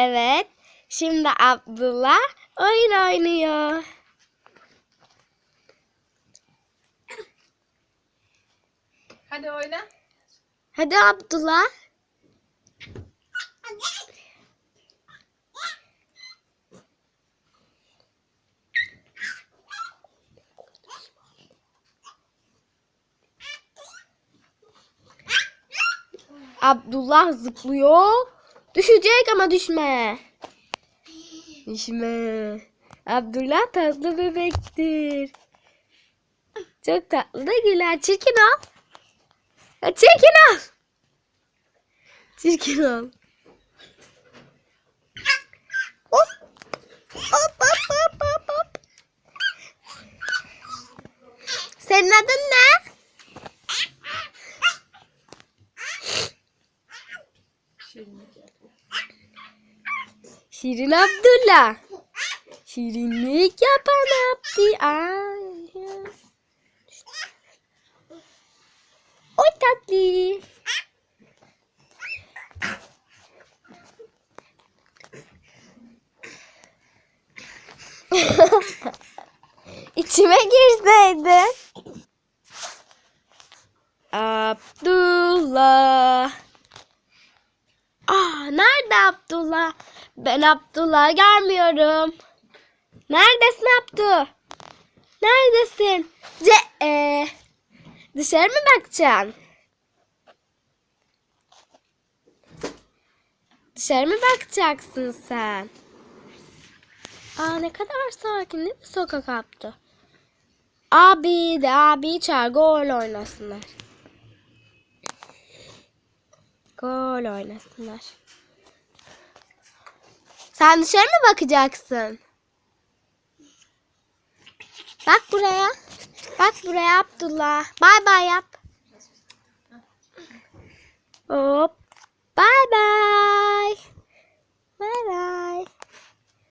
Evet. Şimdi Abdullah oyun oynuyor. Hadi oyna. Hadi Abdullah. Abdullah zıplıyor. Düşecek ama düşme. Düşme. Abdullah tatlı bebektir. Çok tatlı da güler. Çirkin ol. Ya Çirkin ol. Çirkin ol. Hop. Hop hop hop hop hop. Senin adın ne? Şirin Abdullah. Şirinlik yapan Abdi. Ay. O tatlı. İçime girseydi. Abdullah. Ah, nerede Abdullah? Ben Abdullah görmüyorum. Neredesin Abdu? Neredesin? Ce e, dışarı mı bakacaksın? Dışarı mı bakacaksın sen? Aa ne kadar sakin değil mi sokak Abdu? Abi de abi çağır gol oynasınlar. Gol oynasınlar. Sen dışarı mı bakacaksın? Bak buraya. Bak buraya Abdullah. Bay bay yap. Hop.